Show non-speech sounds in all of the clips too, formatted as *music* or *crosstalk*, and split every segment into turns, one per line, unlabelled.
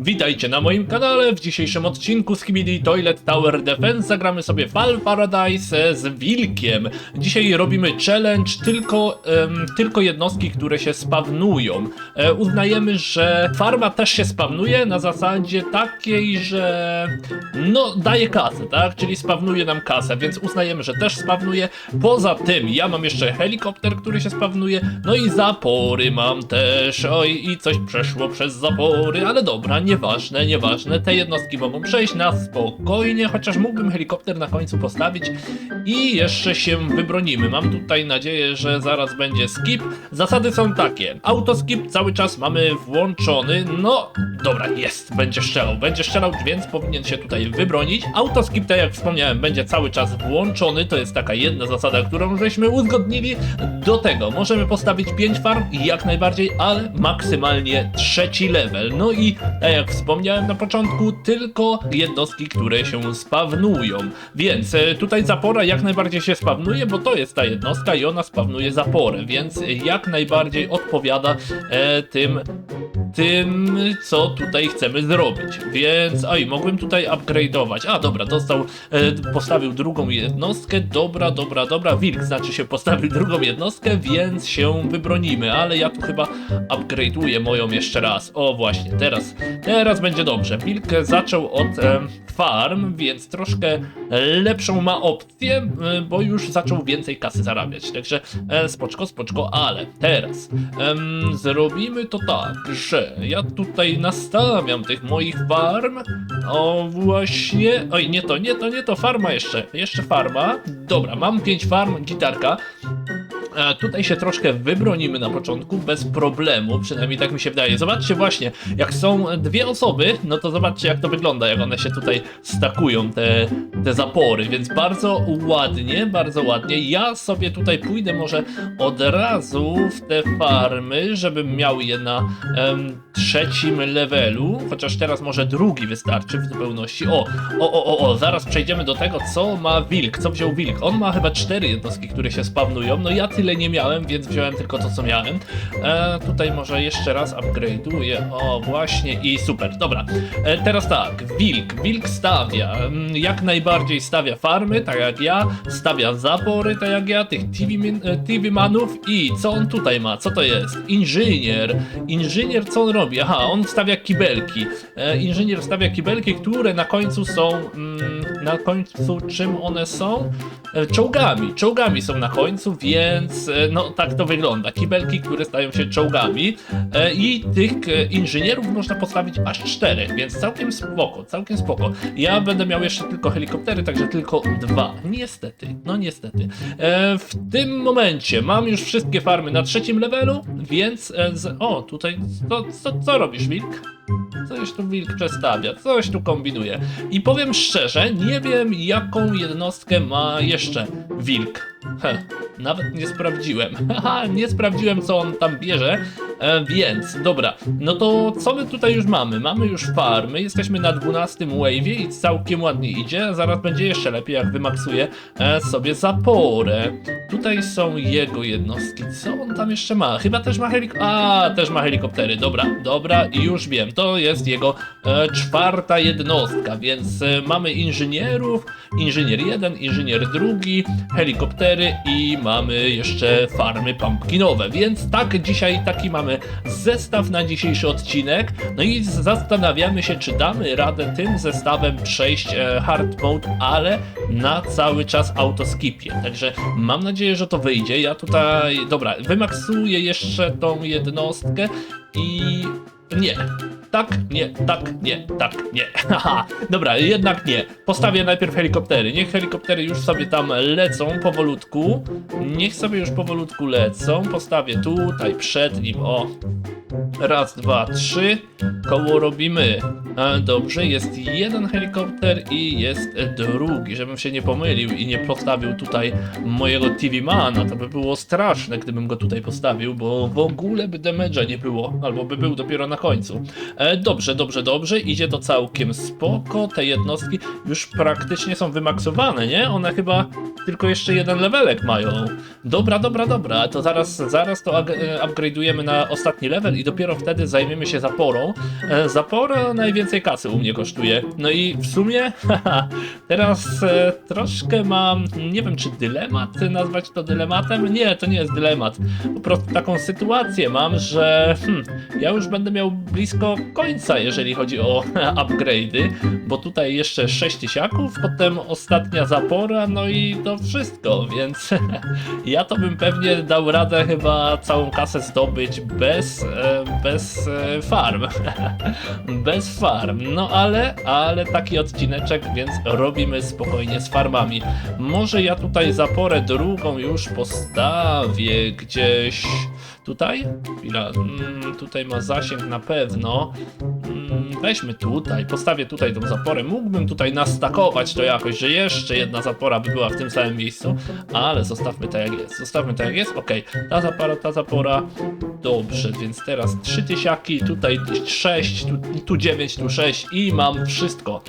Witajcie na moim kanale. W dzisiejszym odcinku z Skibidi Toilet Tower Defense zagramy sobie Fall Paradise z Wilkiem. Dzisiaj robimy challenge tylko, em, tylko jednostki, które się spawnują. E, uznajemy, że farma też się spawnuje na zasadzie takiej, że no daje kasę, tak? Czyli spawnuje nam kasę, więc uznajemy, że też spawnuje. Poza tym ja mam jeszcze helikopter, który się spawnuje, no i zapory mam też. Oj, i coś przeszło przez zapory, ale dobra, nieważne, nieważne. Te jednostki mogą przejść na spokojnie, chociaż mógłbym helikopter na końcu postawić i jeszcze się wybronimy. Mam tutaj nadzieję, że zaraz będzie skip. Zasady są takie. Autoskip cały czas mamy włączony. No, dobra, jest, będzie strzelał, będzie strzelał, więc powinien się tutaj wybronić. Autoskip, tak jak wspomniałem, będzie cały czas włączony. To jest taka jedna zasada, którą żeśmy uzgodnili. Do tego możemy postawić 5 farm, jak najbardziej, ale maksymalnie trzeci level. No i tak jak wspomniałem na początku, tylko jednostki, które się spawnują. Więc e, tutaj zapora jak najbardziej się spawnuje, bo to jest ta jednostka i ona spawnuje zaporę, więc jak najbardziej odpowiada e, tym tym, co tutaj chcemy zrobić. Więc, oj, mogłem tutaj upgrade'ować. A, dobra, dostał, e, postawił drugą jednostkę. Dobra, dobra, dobra. Wilk znaczy się postawił drugą jednostkę, więc się wybronimy. Ale ja tu chyba upgrade'uję moją jeszcze raz. O, właśnie, teraz, teraz będzie dobrze. Wilk zaczął od e, farm, więc troszkę lepszą ma opcję, e, bo już zaczął więcej kasy zarabiać. Także e, spoczko, spoczko, ale teraz zrobimy to tak, że ja tutaj nastawiam tych moich farm. O, właśnie. Oj, nie to, nie to, nie to, farma jeszcze. Jeszcze farma. Dobra, mam 5 farm, gitarka. E, Tutaj się troszkę wybronimy na początku bez problemu, przynajmniej tak mi się wydaje. Zobaczcie właśnie, jak są dwie osoby, no to zobaczcie jak to wygląda, jak one się tutaj stakują, te, te zapory, więc bardzo ładnie, bardzo ładnie. Ja sobie tutaj pójdę może od razu w te farmy, żebym miał je na em, trzecim levelu, chociaż teraz może drugi wystarczy w zupełności. O, o, o, o, o, zaraz przejdziemy do tego, co ma wilk, co wziął wilk. On ma chyba cztery jednostki, które się spawnują, no ja tyle nie miałem, więc wziąłem tylko to, co miałem. E, tutaj może jeszcze raz upgrade'uję, o właśnie i super, dobra. E, teraz tak, wilk, wilk stawia, mm, jak najbardziej stawia farmy, tak jak ja, stawia zapory, tak jak ja, tych TV, min- e, TV i co on tutaj ma, co to jest? Inżynier, inżynier co on robi? Aha, on stawia kibelki. E, inżynier stawia kibelki, które na końcu są, mm, na końcu czym one są? E, Czołgami, czołgami są na końcu, więc e, no tak to wygląda. Kibelki, które stają się czołgami e, i tych e, inżynierów można postawić aż czterech, więc całkiem spoko, całkiem spoko. Ja będę miał jeszcze tylko helikoptery, także tylko dwa. Niestety, no niestety. W tym momencie mam już wszystkie farmy na trzecim levelu, więc z... o, tutaj, co, co, co robisz, Wilk? Coś tu wilk przestawia, coś tu kombinuje. I powiem szczerze, nie wiem jaką jednostkę ma jeszcze wilk. Heh, nawet nie sprawdziłem. *laughs* Haha, nie sprawdziłem co on tam bierze. E, więc, dobra, no to co my tutaj już mamy? Mamy już farmy, jesteśmy na 12 wave'ie i całkiem ładnie idzie. Zaraz będzie jeszcze lepiej, jak wymaksuję e, sobie zaporę. Tutaj są jego jednostki. Co on tam jeszcze ma? Chyba też ma helik... A, też ma helikoptery. Dobra, dobra, już wiem. To jest jego e, czwarta jednostka, więc e, mamy inżynierów, inżynier jeden, inżynier drugi, helikoptery i mamy jeszcze farmy pumpkinowe. Więc tak, dzisiaj taki mamy zestaw na dzisiejszy odcinek. No i zastanawiamy się, czy damy radę tym zestawem przejść e, hard mode, ale na cały czas autoskipie. Także mam nadzieję, że to wyjdzie. Ja tutaj, dobra, wymaksuję jeszcze tą jednostkę i nie. Tak, nie, tak, nie, tak, nie. *laughs* Haha, dobra, jednak nie. Postawię najpierw helikoptery. Niech helikoptery już sobie tam lecą powolutku. Niech sobie już powolutku lecą. Postawię tutaj przed nim, o. Raz, dwa, trzy. Koło robimy. E, dobrze, jest jeden helikopter i jest drugi, żebym się nie pomylił i nie postawił tutaj mojego TV Mana. To by było straszne, gdybym go tutaj postawił, bo w ogóle by damage'a nie było, albo by był dopiero na końcu. E, dobrze, dobrze, dobrze, idzie to całkiem spoko. Te jednostki już praktycznie są wymaksowane, nie? One chyba tylko jeszcze jeden levelek mają. Dobra, dobra, dobra, to zaraz, zaraz to e, upgrade'ujemy na ostatni level i dopiero dopiero wtedy zajmiemy się zaporą. E, Zapora najwięcej kasy u mnie kosztuje. No i w sumie *laughs* haha, teraz e, troszkę mam, nie wiem czy dylemat nazwać to dylematem? Nie, to nie jest dylemat. Po prostu taką sytuację mam, że hmm, ja już będę miał blisko końca, jeżeli chodzi o *laughs* upgrade'y, bo tutaj jeszcze 6 tysiaków, potem ostatnia zapora, no i to wszystko, więc *laughs* ja to bym pewnie dał radę chyba całą kasę zdobyć bez, e, bez e, farm. *laughs* bez farm. No ale, ale taki odcineczek, więc robimy spokojnie z farmami. Może ja tutaj zaporę drugą już postawię gdzieś tutaj? Chwila, mm, tutaj ma zasięg na pewno. Mm, weźmy tutaj, postawię tutaj tą zaporę. Mógłbym tutaj nastakować to jakoś, że jeszcze jedna zapora by była w tym samym miejscu, ale zostawmy to jak jest. Zostawmy to jak jest, okej. Ta zapora, ta zapora. Dobrze, więc teraz trzy tysiaki, tutaj 6, tu, tu 9, tu 6 i mam wszystko.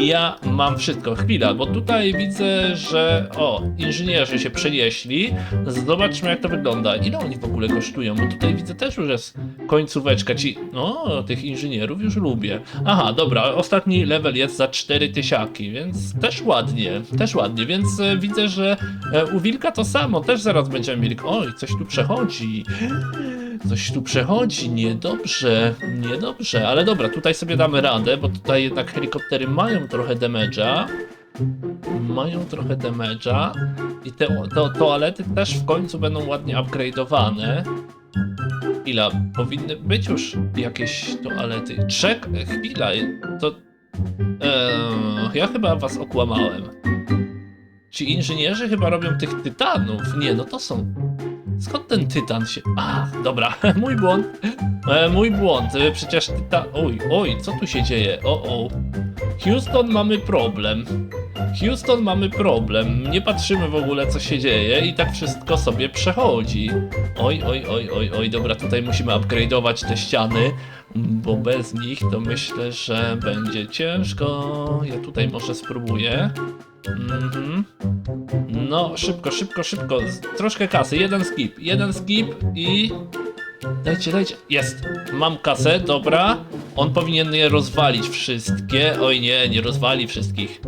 Ja mam wszystko. Chwila, bo tutaj widzę, że o, inżynierzy się przenieśli. Zobaczmy jak to wygląda. Ile oni w ogóle kosztują? Bo tutaj widzę też już jest końcóweczka. Ci, o, tych inżynierów już lubię. Aha, dobra, ostatni level jest za 4 tysiaki, więc też ładnie, też ładnie, więc e, widzę, że e, u Wilka to samo, też zaraz będziemy mieli. Oj, coś tu przechodzi. Coś tu przechodzi, niedobrze, niedobrze, ale dobra, tutaj sobie damy radę, bo tutaj jednak helikoptery mają trochę damage'a. Mają trochę damage'a i te, to, toalety też w końcu będą ładnie upgrade'owane. Chwila, powinny być już jakieś toalety. Czek, chwila, to... Eee, ja chyba was okłamałem. Ci inżynierzy chyba robią tych tytanów. Nie, no to są... Skąd ten tytan się... A, dobra, *laughs* mój błąd. E, mój błąd, e, przecież tytan... Oj, oj, co tu się dzieje? O, o. Houston, mamy problem. Houston, mamy problem. Nie patrzymy w ogóle, co się dzieje i tak wszystko sobie przechodzi. Oj, oj, oj, oj, oj, dobra, tutaj musimy upgrade'ować te ściany, bo bez nich to myślę, że będzie ciężko. Ja tutaj może spróbuję. Mhm. No, szybko, szybko, szybko. Troszkę kasy. Jeden skip. Jeden skip i. Dajcie, dajcie. Jest. Mam kasę, dobra. On powinien je rozwalić wszystkie. Oj nie, nie rozwali wszystkich.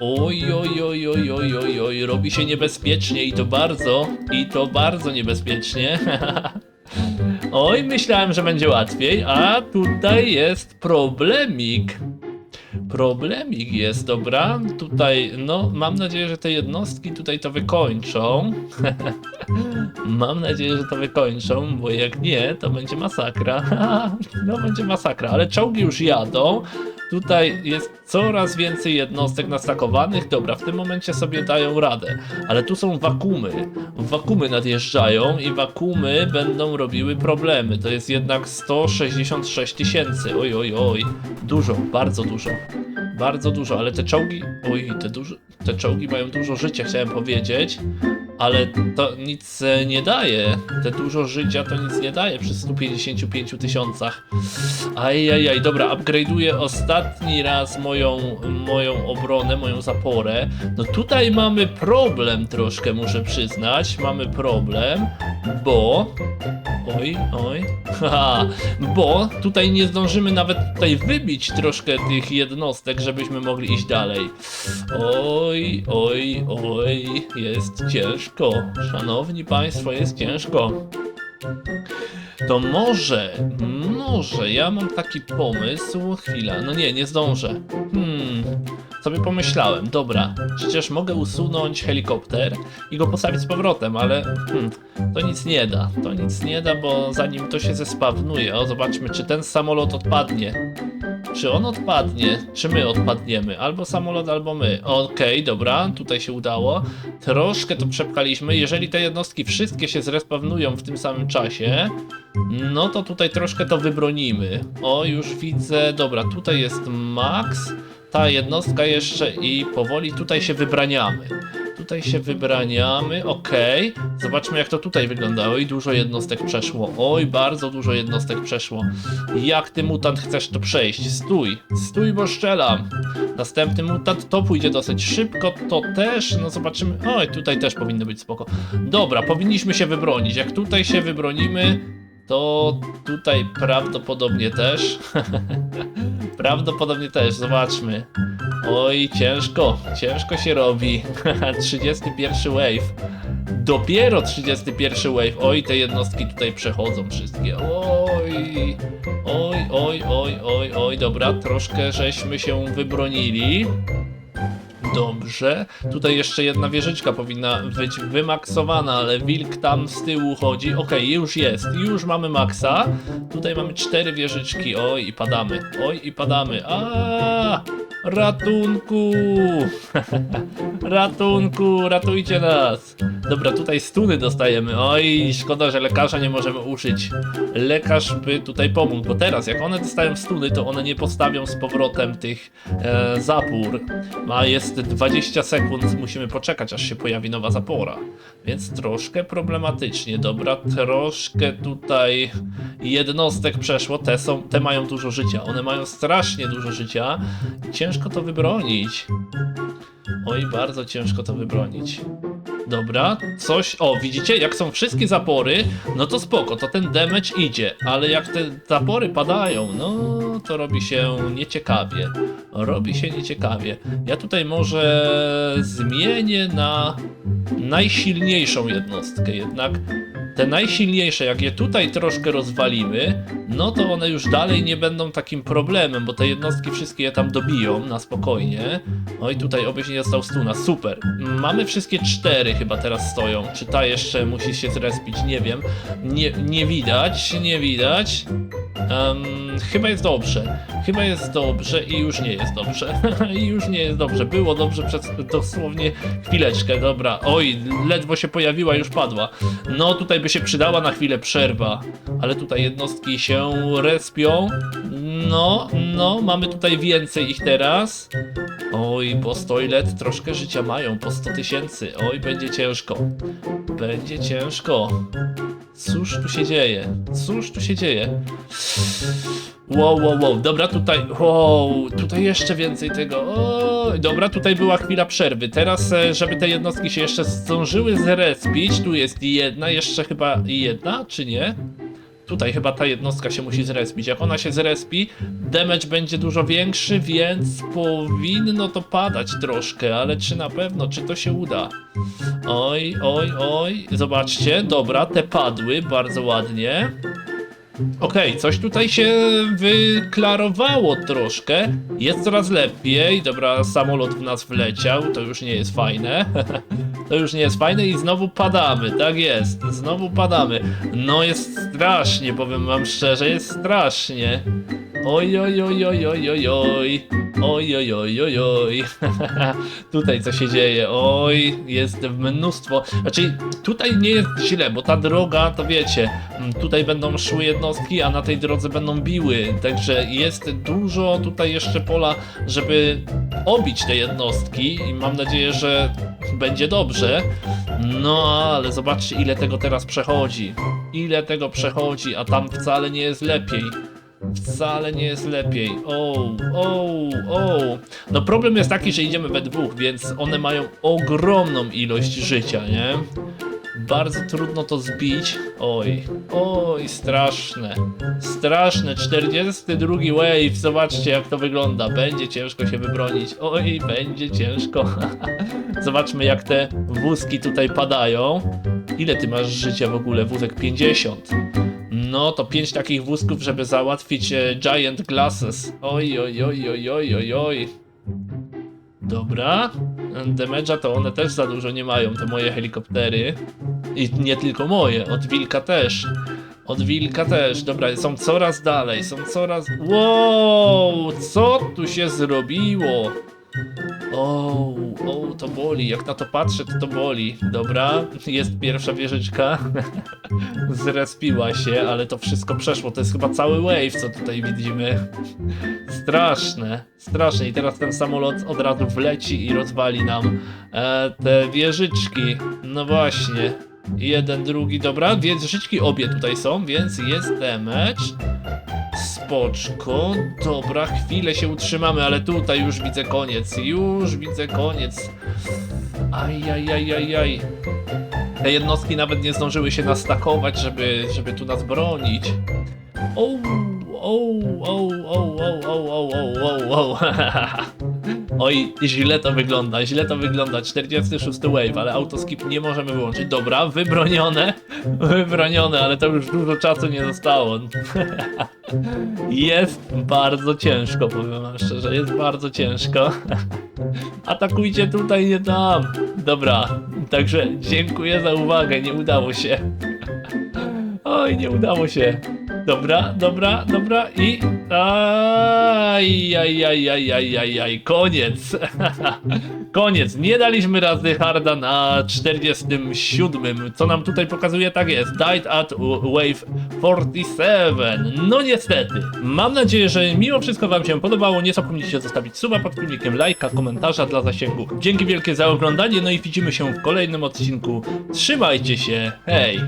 Oj, oj, oj, oj, oj, oj, oj. Robi się niebezpiecznie i to bardzo. I to bardzo niebezpiecznie. *laughs* Oj, myślałem, że będzie łatwiej, a tutaj jest problemik. Problemik jest, dobra. Tutaj, no, mam nadzieję, że te jednostki tutaj to wykończą. *laughs* mam nadzieję, że to wykończą, bo jak nie, to będzie masakra. *laughs* no, będzie masakra, ale czołgi już jadą. Tutaj jest coraz więcej jednostek nastakowanych. Dobra, w tym momencie sobie dają radę. Ale tu są wakumy. Wakumy nadjeżdżają i wakumy będą robiły problemy. To jest jednak 166 tysięcy. Oj, oj, oj. Dużo, bardzo dużo. Bardzo dużo, ale te czołgi. Oj, te, dużo, te czołgi mają dużo życia, chciałem powiedzieć. Ale to nic e, nie daje. Te dużo życia to nic nie daje przy 155 tysiącach. Ajajaj, dobra, upgrade'uję ostatni raz moją, moją obronę, moją zaporę. No tutaj mamy problem troszkę, muszę przyznać. Mamy problem, bo... Oj, oj. *laughs* Haha, bo tutaj nie zdążymy nawet tutaj wybić troszkę tych jednostek, żebyśmy mogli iść dalej. Oj, oj, oj, jest ciężko. Szanowni Państwo, jest ciężko. To może, może, ja mam taki pomysł. Chwila, no nie, nie zdążę. Hmm, sobie pomyślałem, dobra, przecież mogę usunąć helikopter i go postawić z powrotem, ale hmm, to nic nie da. To nic nie da, bo zanim to się zespawnuje, o zobaczmy, czy ten samolot odpadnie. Czy on odpadnie, czy my odpadniemy? Albo samolot, albo my. Okej, dobra, tutaj się udało. Troszkę to przepchaliśmy. Jeżeli te jednostki wszystkie się zrespawnują w tym samym czasie, no to tutaj troszkę to wybronimy. O, już widzę. Dobra, tutaj jest Max. Ta jednostka jeszcze i powoli tutaj się wybraniamy. Tutaj się wybraniamy, okej. Zobaczmy jak to tutaj wyglądało i dużo jednostek przeszło. Oj, bardzo dużo jednostek przeszło. Jak ty mutant chcesz to przejść? Stój, stój, bo szczelam. Następny mutant to pójdzie dosyć szybko, to też, no zobaczymy. Oj, tutaj też powinno być spoko. Dobra, powinniśmy się wybronić. Jak tutaj się wybronimy, to tutaj prawdopodobnie też. *laughs* prawdopodobnie też, zobaczmy. Oj, ciężko, ciężko się robi. *laughs* 31 wave. Dopiero 31 wave. Oj, te jednostki tutaj przechodzą wszystkie. Oj, oj, oj, oj, oj, oj, dobra, troszkę żeśmy się wybronili. Dobrze. Tutaj jeszcze jedna wieżyczka powinna być wymaksowana, ale wilk tam z tyłu chodzi. Okej, już jest. Już mamy maksa. Tutaj mamy cztery wieżyczki. Oj, i padamy. Oj, i padamy. A! Ratunku! Ratunku, ratujcie nas! Dobra, tutaj stuny dostajemy. Oj, szkoda, że lekarza nie możemy użyć. Lekarz by tutaj pomógł, bo teraz jak one dostają stuny, to one nie postawią z powrotem tych e, zapór. A jest 20 sekund, musimy poczekać, aż się pojawi nowa zapora. Więc troszkę problematycznie. Dobra, troszkę tutaj jednostek przeszło. Te, są, te mają dużo życia. One mają strasznie dużo życia. Ciężko to wybronić. Oj, bardzo ciężko to wybronić. Dobra, coś. O, widzicie, jak są wszystkie zapory, no to spoko, to ten damage idzie, ale jak te zapory padają, no to robi się nieciekawie. Robi się nieciekawie. Ja tutaj może zmienię na najsilniejszą jednostkę, jednak te najsilniejsze, jak je tutaj troszkę rozwalimy, no to one już dalej nie będą takim problemem, bo te jednostki wszystkie je tam dobiją na spokojnie. Oj, tutaj obyś nie dostał stuna, super. Mamy wszystkie cztery chyba teraz stoją. Czy ta jeszcze musi się zrespić? Nie wiem. Nie, nie widać, nie widać. Em, chyba jest dobrze. Chyba jest dobrze i już nie jest dobrze. *laughs* I już nie jest dobrze. Było dobrze przez dosłownie chwileczkę, dobra. Oj, ledwo się pojawiła, już padła. No tutaj by się przydała na chwilę przerwa. Ale tutaj jednostki się respią. No, no, mamy tutaj więcej ich teraz. Oj, bo Stoilet troszkę życia mają, po 100 tysięcy. Oj, będzie ciężko. Będzie ciężko. Cóż tu się dzieje? Cóż tu się dzieje? Wow, wow, wow. Dobra, tutaj. Wow, tutaj jeszcze więcej tego. O, dobra, tutaj była chwila przerwy. Teraz, e, żeby te jednostki się jeszcze zdążyły zrespić, tu jest jedna, jeszcze chyba jedna, czy nie? Tutaj chyba ta jednostka się musi zrespić. Jak ona się zrespi, damage będzie dużo większy, więc powinno to padać troszkę, ale czy na pewno, czy to się uda? Oj, oj, oj, zobaczcie, dobra, te padły bardzo ładnie. Okej, coś tutaj się wyklarowało troszkę. Jest coraz lepiej. Dobra, samolot w nas wleciał, to już nie jest fajne. *laughs* to już nie jest fajne i znowu padamy, tak jest. Znowu padamy. No jest strasznie, powiem wam szczerze, jest strasznie. Oj, oj, oj, oj, oj, oj, oj. Oj, oj, oj, oj, oj. *laughs* tutaj co się dzieje? Oj, jest mnóstwo. Znaczy, tutaj nie jest źle, bo ta droga, to wiecie, mm, tutaj będą szły jednostki, a na tej drodze będą biły. Także jest dużo tutaj jeszcze pola, żeby obić te jednostki i mam nadzieję, że będzie dobrze. No, ale zobaczcie, ile tego teraz przechodzi. Ile tego przechodzi, a tam wcale nie jest lepiej. Wcale nie jest lepiej. O, o, o. No problem jest taki, że idziemy we dwóch, więc one mają ogromną ilość życia, nie? Bardzo trudno to zbić. Oj, oj, straszne. Straszne. 42 wave. Zobaczcie, jak to wygląda. Będzie ciężko się wybronić. Oj, będzie ciężko. *laughs* Zobaczmy, jak te wózki tutaj padają. Ile ty masz życia w ogóle? Wózek 50. No to pięć takich wózków, żeby załatwić e, Giant Glasses. Oj, oj, oj, oj, oj, oj, oj. Dobra. Damage'a to one też za dużo nie mają, te moje helikoptery. I nie tylko moje, od Wilka też. Od Wilka też. Dobra, są coraz dalej, są coraz... Wow, co tu się zrobiło? O, o, to boli. Jak na to patrzę, to to boli. Dobra, jest pierwsza wieżyczka. *laughs* Zrespiła się, ale to wszystko przeszło. To jest chyba cały wave, co tutaj widzimy. Straszne, straszne. I teraz ten samolot od razu wleci i rozwali nam e, te wieżyczki. No właśnie. Jeden, drugi, dobra. Wieżyczki obie tutaj są, więc jest damage. Spoczko, dobra, chwilę się utrzymamy, ale tutaj już widzę koniec, już widzę koniec. Aj, aj, aj, aj. Te jednostki nawet nie zdążyły się nastakować, żeby, żeby tu nas bronić. O, o, o, o, o, o, o, o, o, Oj, źle to wygląda, źle to wygląda. 46 wave, ale autoskip nie możemy wyłączyć. Dobra, wybronione, *laughs* wybronione, ale to już dużo czasu nie zostało. *laughs* Jest bardzo ciężko, powiem wam szczerze, jest bardzo ciężko. *laughs* Atakujcie tutaj, nie tam. Dobra, także dziękuję za uwagę, nie udało się. Oj, nie udało się. Dobra, dobra, dobra i... Aj, koniec. *laughs* koniec, nie daliśmy razy harda na 47. Co nam tutaj pokazuje, tak jest. Died at wave 47. No niestety. Mam nadzieję, że mimo wszystko wam się podobało. Nie zapomnijcie zostawić suba pod filmikiem, lajka, komentarza dla zasięgu. Dzięki wielkie za oglądanie, no i widzimy się w kolejnym odcinku. Trzymajcie się, hej!